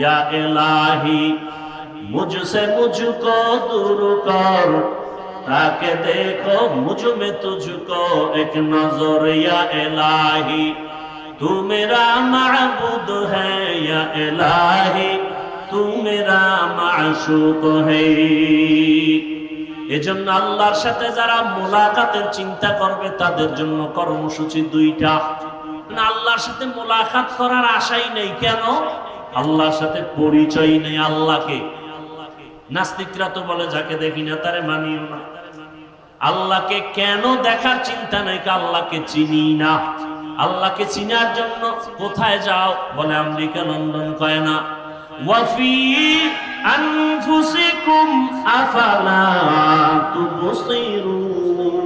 ইয়া এলাহি মুঝসে মুঝকো দূর তাকে দেখো মুঝমে তুঝকো, এক নজর ইয়া এলাহি তু মেরা মাবুদ হ্যায় ইয়া এলাহি তু মেরা মাশুক হ্যায় আল্লাহর সাথে যারা মোলাকাতের চিন্তা করবে, তাদের জন্য কর্মসূচি দুইটা। আল্লাহর সাথে মোলাকাত করার আশাই নেই। কেন? আল্লাহর সাথে পরিচয় নেই আল্লাহকে। নাস্তিকরা তো বলে, যাকে দেখি না, তারে মানিও না। আল্লাহকে কেন দেখার চিন্তা নাই আল্লাহকে চিনি না? আল্লাহকে চিনার জন্য কোথায় যাও? বলে, আমেরিকা, লন্ডন কয় না। ওয়াফি আনফুসিকুম আফালা তুবসিরুন?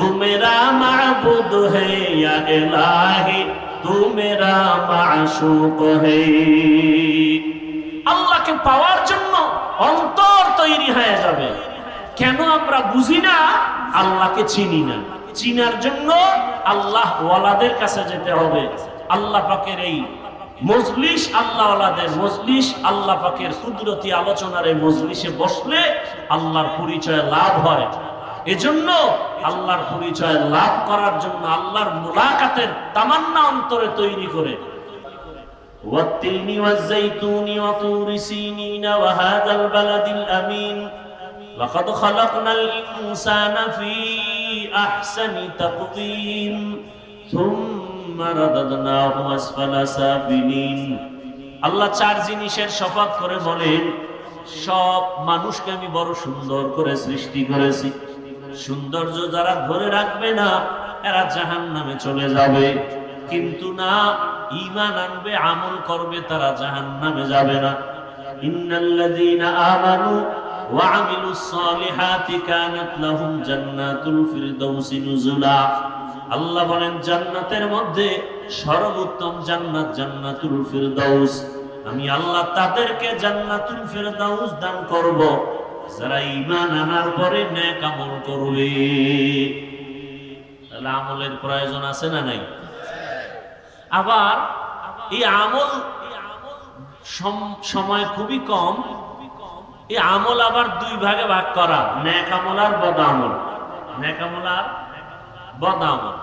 মেরা মাবুদ হে ইয়া এলাহি তু মেরা মাশুক হে আল্লাহকে পাওয়ার জন্য অন্তর তৈরি হয়ে যাবে। কেন আমরা বুঝি না? আল্লাহকে চিনি না। চিনার জন্য আল্লাহ ওয়ালাদের কাছে যেতে হবে। আল্লাহ পাকের এই মজলিস আল্লাহ ওয়ালাদের মজলিস, আল্লাহ পাকের কুদরতি আলোচনার এই মজলিসে বসলে আল্লাহর পরিচয় লাভ হয়। এজন্য আল্লাহর পরিচয় লাভ করার জন্য আল্লাহর মুলাকাতের তামান্না অন্তরে তৈরি করে والتين والزيتون وطور سينين وهذا البلد الأمين لقد خلقنا الإنسان في أحسن تقويم ثم رددناه أسفل سافلين আল্লাহ চার জিনিসের শপথ করে বলেন সব মানুষকে আমি বড় সুন্দর করে সৃষ্টি করেছি সৌন্দর্য যারা ধরে রাখবে না, এরা জাহান নামে চলে যাবে। কিন্তু না ইমান আনবে, আমল করবে, তারা জাহান নামে যাবে না। আল্লাহ বলেন, জান্নাতের মধ্যে সর্বোত্তম জান্নাত জান্নাতুল ফিরদাউস। আমি আল্লাহ তাদেরকে জান্নাতুল ফিরদাউস দান করব। যারা ঈমান আনার পরে নেক আমল করবে। তাহলে আমলের প্রয়োজন আছে না নাই? আবার এই আমল সময় খুবই কম। এই আমল আবার দুই ভাগে ভাগ করা। ন্যাক আমল আর বদ আমল। ন্যাক আমল আর বদ আমল।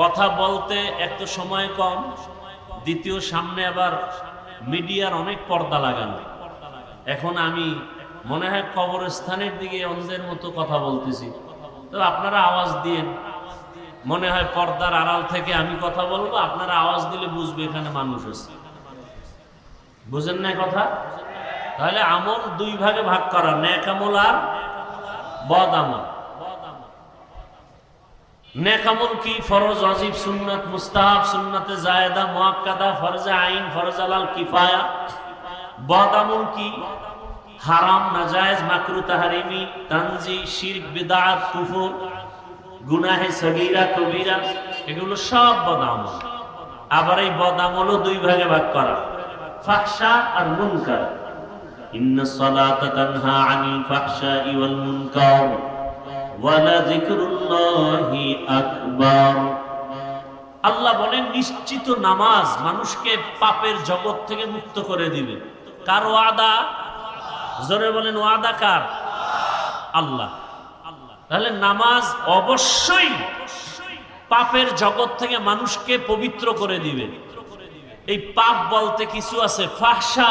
কথা বলতে এক তো সময় কম। দ্বিতীয় সামনে আবার মিডিয়ার অনেক পর্দা লাগানো। এখন আমি মনে হয় কবরস্থানের দিকে অন্ধের মতো কথা বলতেছি। তো আপনারা আওয়াজ দিয়েন। মনে হয় পর্দার আড়াল থেকে আমি কথা বলব, আপনারা আওয়াজ দিলে বুঝবে এখানে মানুষ আছে। বুঝেন না কথা? তাহলে আমল দুই ভাগে ভাগ করা ন্যাক আমল আর বদ আমল। নেক আমল কি? ফরজ অজিব সুন্নাত, মুস্তাহাব, সুন্নাতে জায়েদা, মুআক্কাদা, ফরজে আইন, ফরজ আলাল কিফায়া। বদ আমল কি? হারাম, নাজায়েজ, মাকরু, তাহারিমি, তানজি, শিরক, বিদআত, কুফর, গুনাহে সগীরা, কবিরা, এগুলো সব বদ আমল আবার এই বদ আমলও দুই ভাগে ভাগ করা। ফাহশা আর মুনকার। ইন্না সালাতা তানহা আনিল ফাহশাই ওয়াল মুনকার। ওয়ালাযিকরুল্লাহি আকবার। আল্লাহ বলেন, নিশ্চিত নামাজ মানুষকে পাপের জগৎ থেকে মুক্ত করে দিবে। কার ওয়াদা? জোরে বলেন, ওয়াদা কার? আল্লাহ। তাহলে নামাজ অবশ্যই পাপের জগৎ থেকে মানুষকে পবিত্র করে দিবে। এই পাপ বলতে কিছু আছে ফাহসা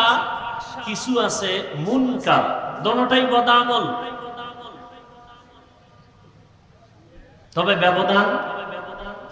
কিছু আছে মুনকার। দোনোটাই বদামল তবে ব্যবধান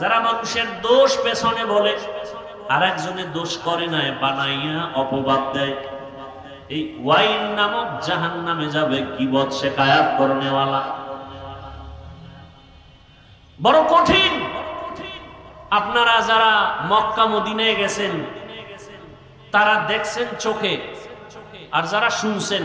যারা মানুষের দোষ পেছনে বলে আর একজনের দোষ করে না বানাইয়া অপবাদ দেয়। এই ওয়াইল নামক জাহান নামে যাবে, কিবত শেখায়াত করনেওয়ালা। বড় কঠিন। আপনারা যারা মক্কা মদিনায় গেছেন, তারা দেখছেন চোখে, আর যারা শুনছেন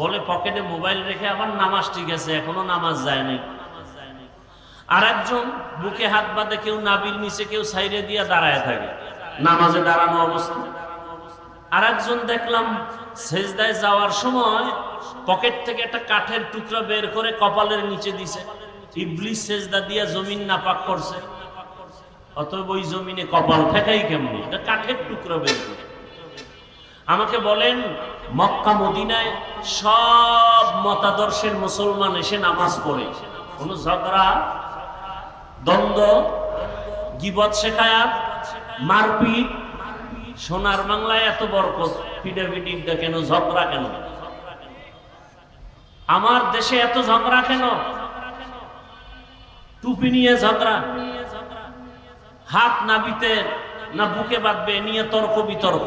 বলে পকেটে মোবাইল রেখে আবার নামাজ ঠিক আছে, এখনও নামাজ যায় নাই আর একজন বুকে হাত বাঁধে, কেউ নাবির নিচে, কেউ সাইডে দিয়া দাঁড়ায় থাকে। নামাজে দাঁড়ানো অবস্থা। আর একজন দেখলাম সেজদায় যাওয়ার সময় পকেট থেকে একটা কাঠের টুকরা বের করে কপালের নিচে দিছে। ইবলিস সেজদা দিয়া জমিন নাপাক করছে। অতএব ওই জমিনে কপাল ঠেকাই কেমনি? এটা কাঠের টুকরা বের করে। আমাকে বলেন, মক্কা, মদিনায় সব মতাদর্শের মুসলমান এসে নামাজ পড়ে। কোন ঝগড়া, দ্বন্দ্ব, গিবত শেখায়াত মারপিট, সোনার বাংলায় এত বরকত পিডাপিডিটা কেন, ঝগড়া কেন? আমার দেশে এত ঝগড়া কেন? টুপি নিয়ে ঝগড়া। হাত নাবিতে না বুকে বাঁধবে, নিয়ে তর্ক বিতর্ক।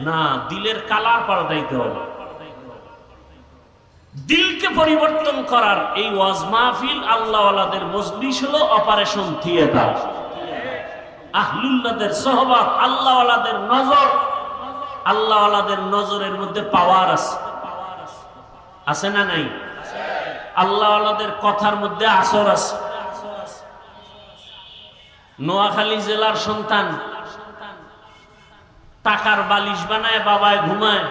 না, দিলের কালার পাল্টাইতে হবে। দিলকে পরিবর্তন করার এই ওয়াজ মাহফিল আল্লাহওয়ালাদের মজলিস হলো অপারেশন থিয়েটার। আহলুল্লাদের সহবাদ আল্লাহওয়ালাদের নজর, আল্লাহওয়ালাদের নজরের মধ্যে পাওয়ার আছে। আছে না নাই? আল্লাহওয়ালাদের কথার মধ্যে আসর আছে। নোয়াখালী জেলার সন্তান টাকার বালিশ বানায়, বাবায় ঘুমায়।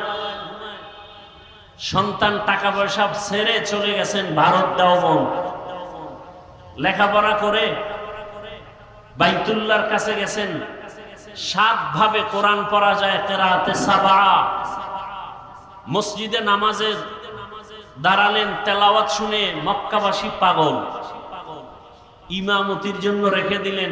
সন্তান টাকা পয়সা ছেড়ে চলে গেছেন ভারত দেওবন লেখাপড়া করে বাইতুল্লার কাছে গেছেন। সাত ভাবে কোরআন পড়া যায় কেরাতে সাবা। মসজিদে নামাজে দাঁড়ালেন, তেলাওয়াত শুনে মক্কাবাসী পাগল। ইমামতির জন্য রেখে দিলেন।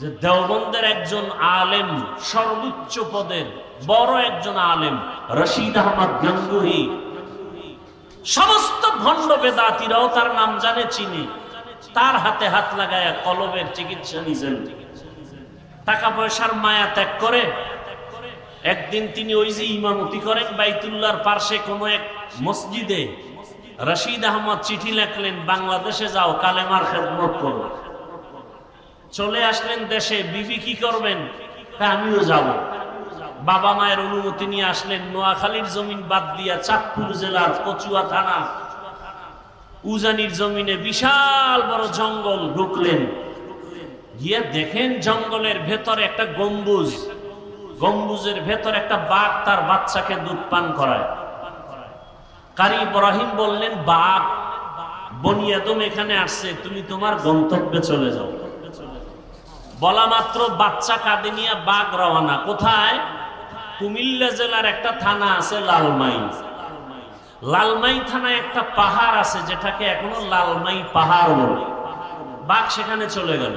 যে দেওবন্দের একজন আলেম, সর্বোচ্চ পদের বড় একজন আলেম, রশিদ আহমদ গঙ্গুহি। সমস্ত ভণ্ড বেদাতিরাও তার নাম জানে, চিনি। তার হাতে হাত লাগায় কলবের চিকিৎসা নিছেন টাকা পয়সার মায়া ত্যাগ করে একদিন তিনি ওই যে ইমামতি করেন বাইতুল্লাহর পার্শ্বে কোনো এক মসজিদে। রশিদ আহমদ চিঠি লেখলেন, বাংলাদেশে যাও, কালেমার খেদমত করো। চলে আসলেন দেশে, বিবি কি করবেন? আমিও যাব। বাবা মায়ের অনুমতি নিয়ে আসলেন নোয়াখালীর জমিন বাদ দিয়া চাঁদপুর জেলার কচুয়া থানা। উজানির জমিনে বিশাল বড় জঙ্গল ঢুকলেন। গিয়ে দেখেন জঙ্গলের ভেতরে একটা গম্বুজ। গম্বুজের ভেতর একটা বাঘ তার বাচ্চাকে দুধ পান করায়। কারি ইব্রাহিম বললেন, বাঘ বনিয়াদম এখানে আসছে, তুমি তোমার গন্তব্যে চলে যাও। বলা মাত্র বাচ্চা কাঁদে নিয়ে বাঘ রওনা। কোথায়? কুমিল্লা জেলার একটা থানা আছে লালমাই। লালমাই থানায় একটা পাহাড় আছে যেটাকে এখনও লালমাই পাহাড় বলে। বাঘ সেখানে চলে গেল।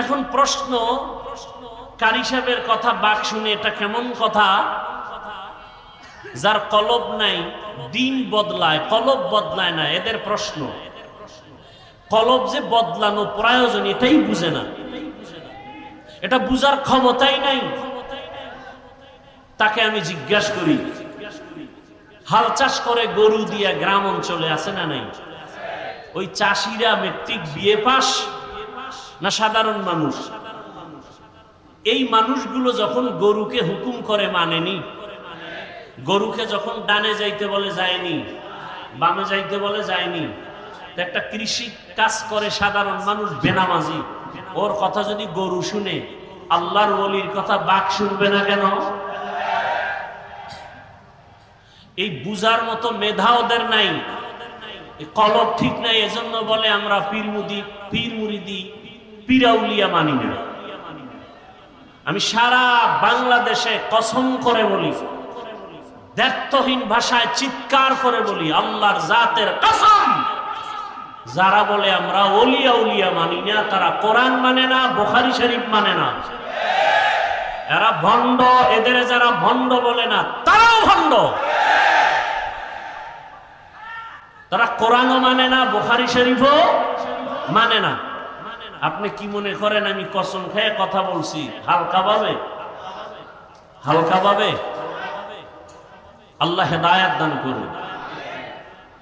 এখন প্রশ্ন, কারি সাহেবের কথা বাঘ শুনে এটা কেমন কথা? যার কলব নাই, দিন বদলায়, কলব বদলায় না, এদের প্রশ্ন। কলব যে বদলানো প্রয়োজন, এটাই বুঝে না। এটা বুঝার ক্ষমতাই নাই। তাকে আমি জিজ্ঞাসা করি, হাল চাষ করে গরু দিয়া গ্রাম অঞ্চলে আছে না নাই? ওই চাষিরা মেট্রিক বিয়ে পাস না সাধারণ মানুষ? এই মানুষগুলো যখন গরুকে হুকুম করে, মানেনি? গরুকে যখন ডানে যাইতে বলে, যায়নি? বামে যাইতে বলে, যায়নি? একটা কৃষি কাজ করে সাধারণ মানুষ, বেনামাজি। ওর কথা যদি গরু শুনে, আল্লাহর ওলির কথা বাঘ শুনবে না কেন? এই বুজার মতো মেধা ওদের নাই। কলব ঠিক নাই, এজন্য বলে আমরা পীরমুদি পীর মুরিদি, পীরাউলিয়া মানি না। আমি সারা বাংলাদেশে কসম করে বলি দ্ব্যর্থহীন ভাষায় চিৎকার করে বলি, আল্লাহর জাতের কসম। যারা বলে আমরা ওলিয়া উলিয়া মানি না, তারা কোরআন মানে না, বোখারি শরীফ মানে না। এরা ভণ্ড, এদের যারা ভণ্ড বলে না, তারাও ভণ্ড। তারা কোরআনও মানে না, বোখারি শরীফও মানে না। আপনি কি মনে করেন, আমি কসম খেয়ে কথা বলছি? হালকা ভাবে? হালকা ভাবে? আল্লাহ হেদায়াত দান করুন।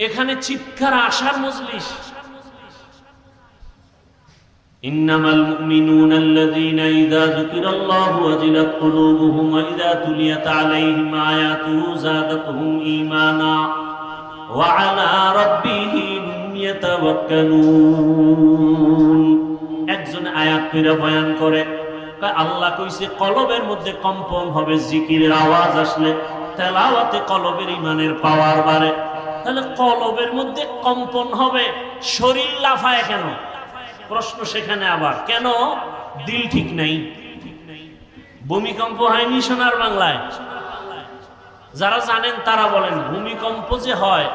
এখানে চিৎকার আসার মজলিস إنما المؤمنون الذين إذا ذكر الله وجلت قلوبهم وإذا تليت عليهم آياته زادتهم إيمانا وعلى ربهم يتوكلون একজন আয়াত পেরা বয়ান করে কয় আল্লাহ কইছে কলবের মধ্যে কম্পন হবে জিকিরের আওয়াজ আসলে তেলাওয়াতে কলবের ইমানের পাওয়ার বাড়ে তাহলে কলবের মধ্যে কম্পন হবে, শরীর লাফায় কেন? প্রশ্ন সেখানে আবার, কেন? দিল ঠিক নাই। ভূমিকম্প হয়নি সোনার বাংলায়। যারা জানেন তারা বলেন, ভূমিকম্প যে হয়,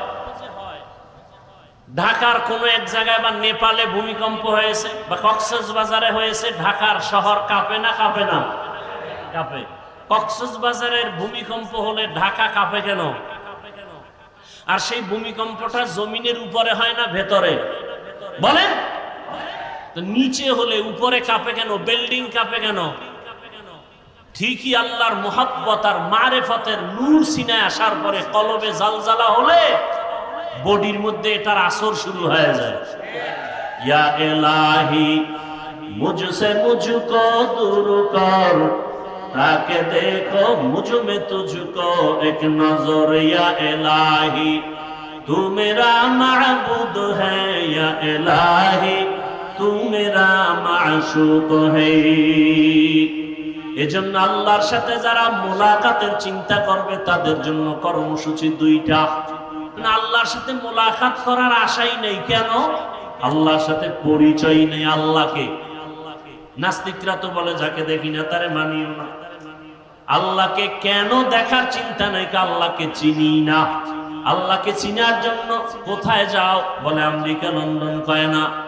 ঢাকার কোন এক জায়গায় বা নেপালে ভূমিকম্প হয়েছে, বা কক্সেস বাজারে হয়েছে, ঢাকার শহর কাঁপে না কাঁপে না? কাঁপে। কক্সেস বাজারের ভূমিকম্প হলে ঢাকা কাঁপে কেন? আর সেই ভূমিকম্পটা জমিনের উপরে হয় না, ভেতরে? বলেন? নিচে হলে উপরে কাঁপে কেন? বিল্ডিং কাঁপে কেন? ঠিকই আল্লাহর মোহাব্বত আর মারেফতের নূর সিনায় আসার পরে কলবে জালজালা হলে বডির মধ্যে এটার আসর শুরু হয়ে যায়। ইয়া এলাহি মুঝসে দূর কর তাকে দেখো মুজমে তুঝকো এক নজর ইয়া এলাহি তু মেরা মাহবুদ হ্যা এলাহি তু মেরা মাশুক হ্যা এজন্য আল্লাহর সাথে যারা মোলাকাতের চিন্তা করবে, তাদের জন্য কর্মসূচি দুইটা। আল্লাহর সাথে মোলাকাত করার আশাই নেই। কেন? আল্লাহর সাথে পরিচয় নেই আল্লাহকে। নাস্তিকরা তো বলে, যাকে দেখি না, তারে মানিও না। আল্লাহকে কেন দেখার চিন্তা নেই আল্লাহকে চিনি না? আল্লাহকে চিনার জন্য কোথায় যাও? বলে আমেরিকা, লন্ডন কয় না।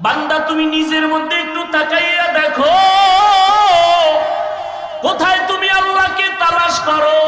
বান্দা, তুমি নিজের মধ্যে একটু তাকাইয়া দেখো। কোথায় তুমি আল্লাহকে তালাশ করো?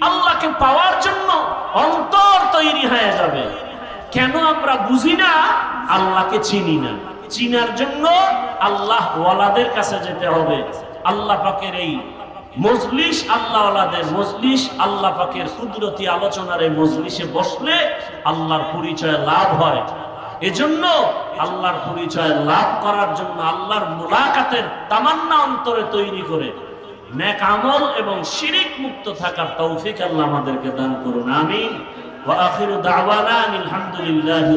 আল্লাহকে পাওয়ার জন্য অন্তর তৈরি হয়ে যাবে। কেন আমরা বুঝি না? আল্লাহকে চিনি না। চিনার জন্য আল্লাহ ওয়ালাদের কাছে যেতে হবে। আল্লাহ পাকের এই মজলিস আল্লাহ মজলিস, আল্লাহ পাকের কুদরতি আলোচনার এই মজলিসে বসলে আল্লাহর পরিচয় লাভ হয়। এজন্য আল্লাহর পরিচয় লাভ করার জন্য আল্লাহর মোলাকাতের তামান্না অন্তরে তৈরি করে নেক আমল এবং শিরিক মুক্ত থাকার তৌফিক আল্লাহ আমাদেরকে দান করুন আমি আলহামদুলিল্লাহি